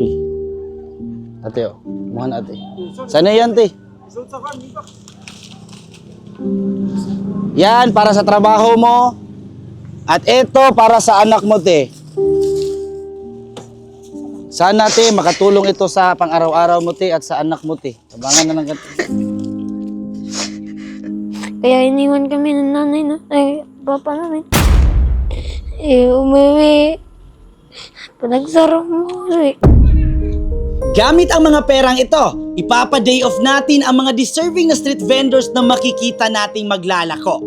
Eh. Ate, oh. Muhan ate. Sana yan, te. Yan, para sa trabaho mo. At ito, para sa anak mo, te. Sana, te, makatulong ito sa pang-araw-araw mo, te, at sa anak mo, te. Tabangan na lang ka. Kaya iniwan kami ng nanay na, ay, papa namin. Eh, umuwi. Panagsarong mo eh. Gamit ang mga perang ito, ipapa-day off natin ang mga deserving na street vendors na makikita nating maglalako.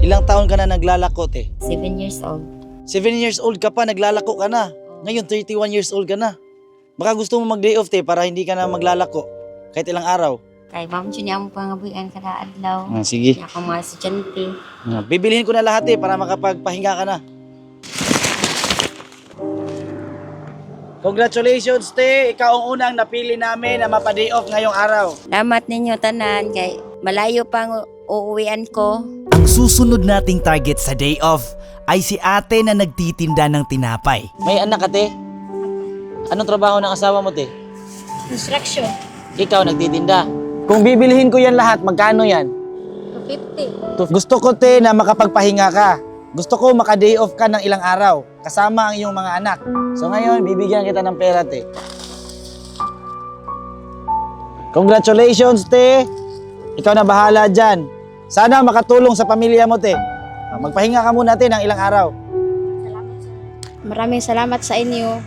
Ilang taon ka na naglalako, te? Seven years old. 7 years old ka pa, naglalako ka na. Ngayon, 31 years old ka na. Baka gusto mo mag-day off, te, para hindi ka na maglalako. Kahit ilang araw. Kay bam siya mo pangabuyan kada adlaw. Ah, sige. Niya ako mga estudyante. Ah, Bibilihin ko na lahat, eh, para makapagpahinga ka na. Congratulations, te! Ikaw ang unang napili namin na mapa-day off ngayong araw. Salamat ninyo tanan kay malayo pang uuwian ko. Ang susunod nating target sa day off ay si ate na nagtitinda ng tinapay. May anak ka, te? Anong trabaho ng asawa mo, te? Construction. Ikaw nagtitinda. Kung bibilihin ko yan lahat, magkano yan? 250. To- Gusto ko, te, na makapagpahinga ka. Gusto ko maka-day off ka ng ilang araw, kasama ang iyong mga anak. So ngayon, bibigyan kita ng pera, te. Congratulations, te! Ikaw na bahala dyan. Sana makatulong sa pamilya mo, te. Ah, Magpahinga ka muna, te, ng ilang araw. Maraming salamat sa inyo.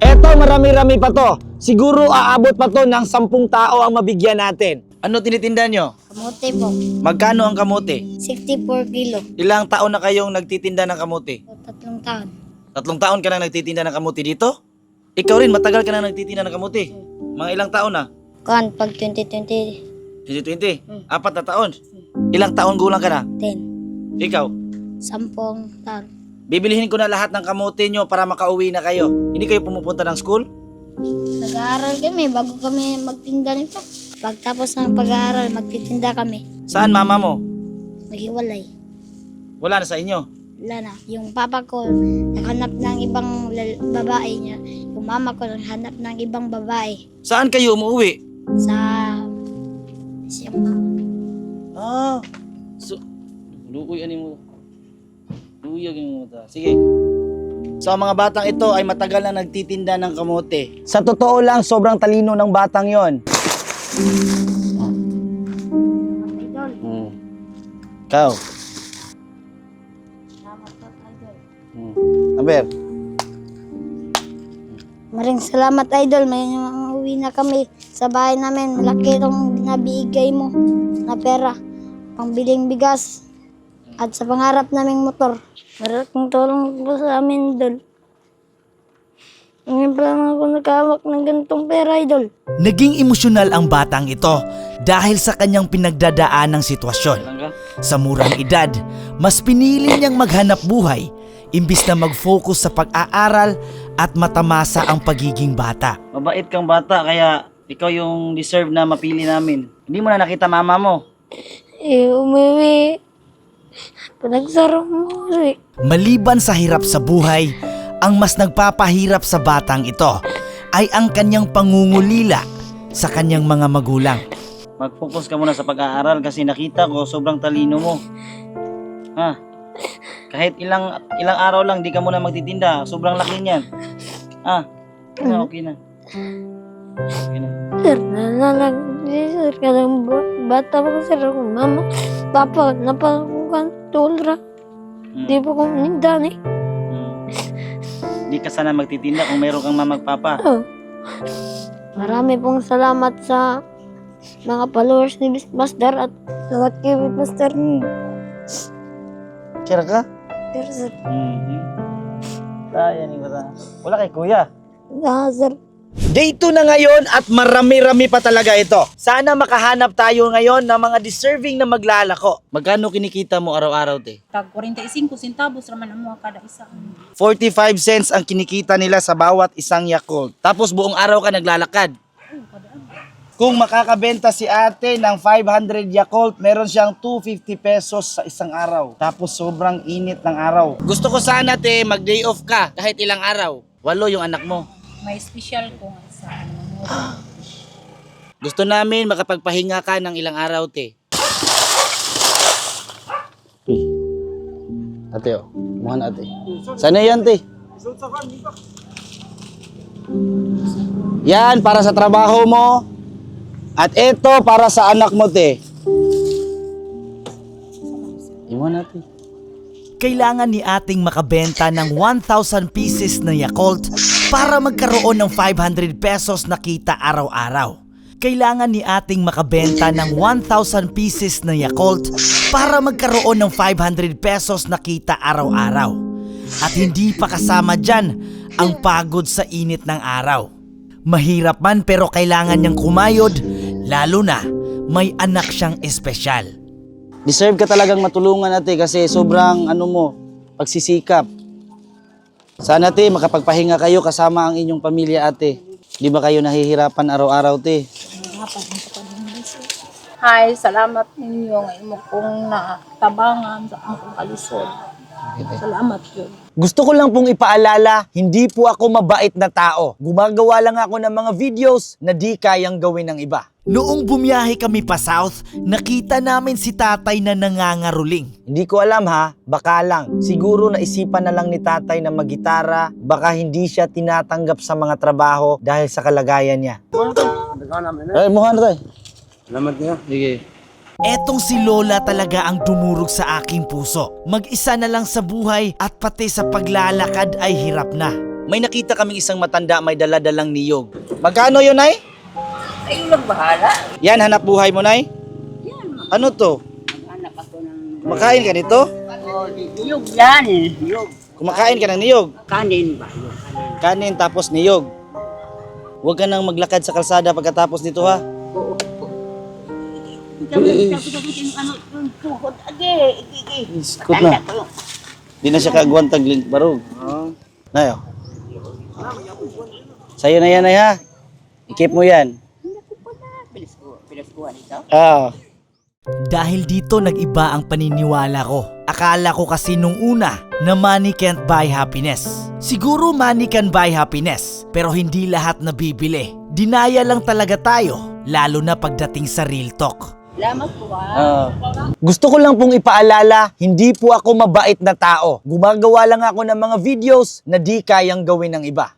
Eto, marami-rami pa to. Siguro aabot pa to ng sampung tao ang mabigyan natin. Ano tinitinda nyo? Kamote po. Magkano ang kamote? 64 kilo. Ilang taon na kayong nagtitinda ng kamote? Tatlong taon. Tatlong taon ka na nagtitinda ng kamote dito? Ikaw rin, matagal ka na nagtitinda ng kamote. Mga ilang taon na? Kuan pag 2020, 2020? Apat na taon? Ilang taon gulang ka na? 10. Ikaw? Sampung taon. Bibilihin ko na lahat ng kamote nyo para makauwi na kayo. Hindi kayo pumupunta ng school? Nag-aaral kami bago kami magtinda nito. Pagtapos ng pag-aaral, magtitinda kami. Saan mama mo? Maghiwalay. Wala na sa inyo. Wala na. Yung papa ko, naghanap ng ibang lal- babae niya. Yung mama ko, naghanap ng ibang babae. Saan kayo umuwi? Sa... Siyang. Ah. So, luuy ani mo. Luuyag mo ta. Sige. So ang mga batang ito ay matagal na nagtitinda ng kamote. Sa totoo lang, sobrang talino ng batang yon. Idol. Hmm. Ikaw. Hmm. Aber, Maring salamat, Idol. May uwi na kami sa bahay namin. Malaki itong nabigay mo na pera. Pangbiling bigas. At sa pangarap naming motor. Malaking tulong po sa amin, Idol. Ngayon pa lang ako nakahawak ng ganitong pera, Idol. Naging emosyonal ang batang ito dahil sa kanyang pinagdadaan ng sitwasyon. Sa murang edad, mas pinili niyang maghanap buhay imbis na mag-focus sa pag-aaral at matamasa ang pagiging bata. Mabait kang bata, kaya ikaw yung deserve na mapili namin. Hindi mo na nakita mama mo. Eh, umuwi. Panagsarong mo eh. Maliban sa hirap sa buhay, ang mas nagpapahirap sa batang ito ay ang kanyang pangungulila sa kanyang mga magulang. Mag-focus ka muna sa pag-aaral kasi nakita ko sobrang talino mo. Ha? Kahit ilang ilang araw lang di ka muna magtitinda, sobrang laki niyan. Ah, okay na. Okay na. Sir, nalalag. Sir, ba- bata pa ko, sir. Ako, mama, papa, napakukan, tulra. Hmm. Di pa ko nindan eh. Hmm. Di ka sana magtitinda kung meron kang mamagpapa. Oh. Marami pong salamat sa mga followers ni Miss Master at sa kay Miss Master. Hmm. Kira ka? Sir, sir, Hmm. Kaya ni bata. Wala kay kuya. ah, sir. Day 2 na ngayon at marami-rami pa talaga ito. Sana makahanap tayo ngayon ng mga deserving na maglalako. Magkano kinikita mo araw-araw, te? Tag 45 centavos raman ang mga kada isa. 45 cents ang kinikita nila sa bawat isang Yakult. Tapos buong araw ka naglalakad. Kung makakabenta si ate ng 500 Yakult, meron siyang 250 pesos sa isang araw. Tapos sobrang init ng araw. Gusto ko sana te, mag-day off ka kahit ilang araw. Walo yung anak mo. May special ko nga Gusto namin makapagpahinga ka ng ilang araw, te. Ate, oh. Kumuha na, ate. Sana yan, te. Yan, para sa trabaho mo. At ito, para sa anak mo, te. Iwan natin. Kailangan ni ating makabenta ng 1,000 pieces na Yakult para magkaroon ng 500 pesos na kita araw-araw. Kailangan ni ating makabenta ng 1,000 pieces na Yakult para magkaroon ng 500 pesos na kita araw-araw. At hindi pa kasama dyan ang pagod sa init ng araw. Mahirap man pero kailangan niyang kumayod, lalo na may anak siyang espesyal. Deserve ka talagang matulungan ate kasi sobrang ano mo, pagsisikap. Sana te, makapagpahinga kayo kasama ang inyong pamilya ate. Di ba kayo nahihirapan araw-araw te? Hi, salamat ninyo nga imo kong natabangan sa akong kalisod. Salamat yun. Gusto ko lang pong ipaalala, hindi po ako mabait na tao. Gumagawa lang ako ng mga videos na di kayang gawin ng iba. Noong bumiyahe kami pa south, nakita namin si tatay na nangangaruling. Hindi ko alam ha, baka lang. Siguro naisipan na lang ni tatay na magitara, baka hindi siya tinatanggap sa mga trabaho dahil sa kalagayan niya. Ay, muha na tayo. Salamat niyo. Sige. Etong si Lola talaga ang dumurog sa aking puso. Mag-isa na lang sa buhay at pati sa paglalakad ay hirap na. May nakita kaming isang matanda may daladalang niyog. Magkano yun, Nay? Ay, lang bahala. Yan, hanap buhay mo, Nay? Ano to? Anak ako ng... Kumakain ka nito? Oh, niyog yan. Niyog. Kumakain ka ng niyog? Kanin ba? Kanin. tapos niyog. Huwag ka nang maglakad sa kalsada pagkatapos nito ha. Oo, Iskot na. Di na siya kagwan tagling barog. Nayo. Sa'yo na yan, ay ha. I-keep mo yan. Ito. Ah. Dahil dito nag-iba ang paniniwala ko. Akala ko kasi nung una na money can't buy happiness. Siguro money can buy happiness, pero hindi lahat nabibili. Dinaya lang talaga tayo, lalo na pagdating sa real talk. Salamat po ah. Ah. Gusto ko lang pong ipaalala, hindi po ako mabait na tao. Gumagawa lang ako ng mga videos na di kayang gawin ng iba.